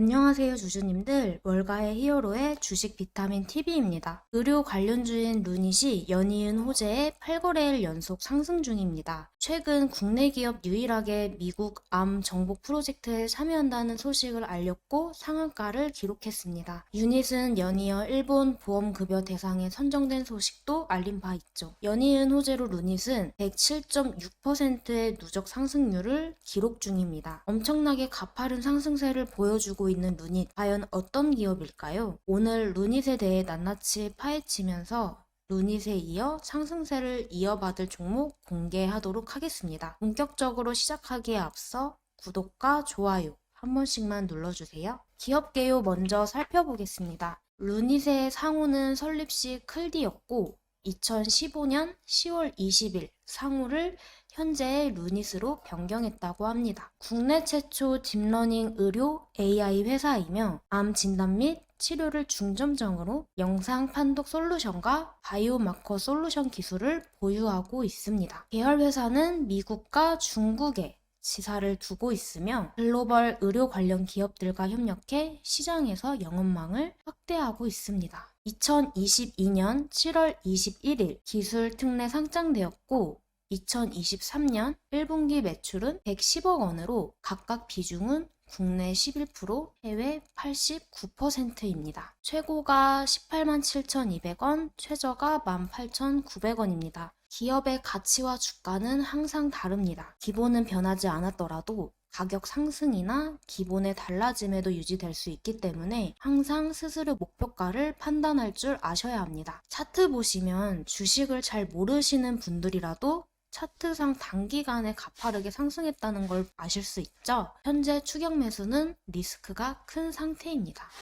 안녕하세요 주주님들 월가의 히어로의 주식 비타민 TV입니다. 의료 관련주인 루닛이 연이은 호재의 8거래일 연속 상승 중입니다. 최근 국내 기업 유일하게 미국 암 정복 프로젝트에 참여한다는 소식을 알렸고 상한가를 기록했습니다. 유닛은 연이어 일본 보험급여 대상에 선정된 소식도 알린 바 있죠. 연이은 호재로 루닛은 107.6%의 누적 상승률을 기록 중입니다. 엄청나게 가파른 상승세를 보여주고 있는 루닛, 과연 어떤 기업일까요? 오늘 루닛에 대해 낱낱이 파헤치면서 루닛에 이어 상승세를 이어받을 종목 공개하도록 하겠습니다. 본격적으로 시작하기에 앞서 구독과 좋아요 한 번씩만 눌러주세요. 기업 개요 먼저 살펴보겠습니다. 루닛의 상호는 설립 시 클디였고 2015년 10월 20일 상호를 현재의 루닛으로 변경했다고 합니다. 국내 최초 딥러닝 의료 AI 회사이며 암 진단 및 치료를 중점적으로 영상 판독 솔루션과 바이오마커 솔루션 기술을 보유하고 있습니다. 계열 회사는 미국과 중국에 지사를 두고 있으며 글로벌 의료 관련 기업들과 협력해 시장에서 영업망을 확대하고 있습니다. 2022년 7월 21일 기술 특례 상장되었고 2023년 1분기 매출은 110억 원으로 각각 비중은 국내 11%, 해외 89%입니다. 최고가 18만 7,200원, 최저가 18,900원입니다. 기업의 가치와 주가는 항상 다릅니다. 기본은 변하지 않았더라도 가격 상승이나 기본의 달라짐에도 유지될 수 있기 때문에 항상 스스로 목표가를 판단할 줄 아셔야 합니다. 차트 보시면 주식을 잘 모르시는 분들이라도 차트상 단기간에 가파르게 상승했다는 걸 아실 수 있죠? 현재 추격 매수는 리스크가 큰 상태입니다.